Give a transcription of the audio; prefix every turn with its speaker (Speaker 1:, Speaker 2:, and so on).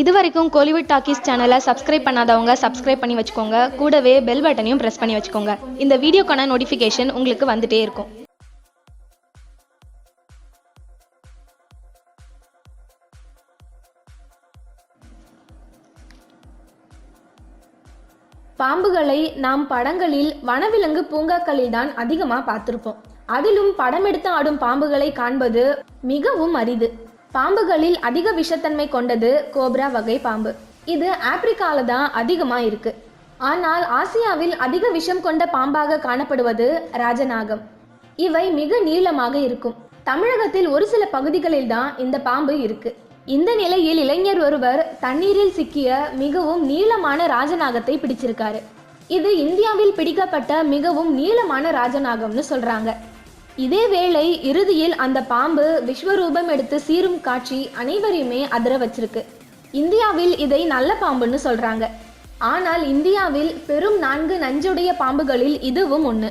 Speaker 1: இது வரைக்கும் கோலிவுட் டாக்கீஸ் சேனலை சப்ஸ்கிரைப் பண்ணாதவங்க சப்ஸ்கிரைப் பண்ணி வச்சுக்கோங்க. கூடவே பெல் பட்டனையும் ப்ரெஸ் பண்ணி வச்சுக்கோங்க. இந்த வீடியோக்கான நோட்டிஃபிகேஷன் உங்களுக்கு வந்துட்டே இருக்கும். பாம்புகளை நாம் படங்களில் வனவிலங்கு பூங்காக்களில் தான் அதிகமாக பார்த்துருப்போம். அதிலும் படம் எடுத்து ஆடும் பாம்புகளை காண்பது மிகவும் அரிது. பாம்புகளில் அதிக விஷத்தன்மை கொண்டது கோப்ரா வகை பாம்பு. இது ஆப்பிரிக்காவில் தான் அதிகமாக இருக்கு. ஆனால் ஆசியாவில் அதிக விஷம் கொண்ட பாம்பாக காணப்படுவது ராஜநாகம். இவை மிக நீளமாக இருக்கும். தமிழகத்தில் ஒரு சில பகுதிகளில் தான் இந்த பாம்பு இருக்கு. இந்த நிலையில் இளைஞர் ஒருவர் தண்ணீரில் சிக்கிய மிகவும் நீளமான ராஜநாகத்தை பிடிச்சிருக்காரு. இது இந்தியாவில் பிடிக்கப்பட்ட மிகவும் நீளமான ராஜநாகம்னு சொல்றாங்க. இதேவேளை இறுதியில் அந்த பாம்பு விஸ்வரூபம் எடுத்து சீரும் காட்சி அனைவரையுமே அதிர வச்சிருக்கு. இந்தியாவில் இதை நல்ல பாம்புன்னு சொல்றாங்க. ஆனால் இந்தியாவில் பெரும் நான்கு நஞ்சுடைய பாம்புகளில் இதுவும் ஒன்று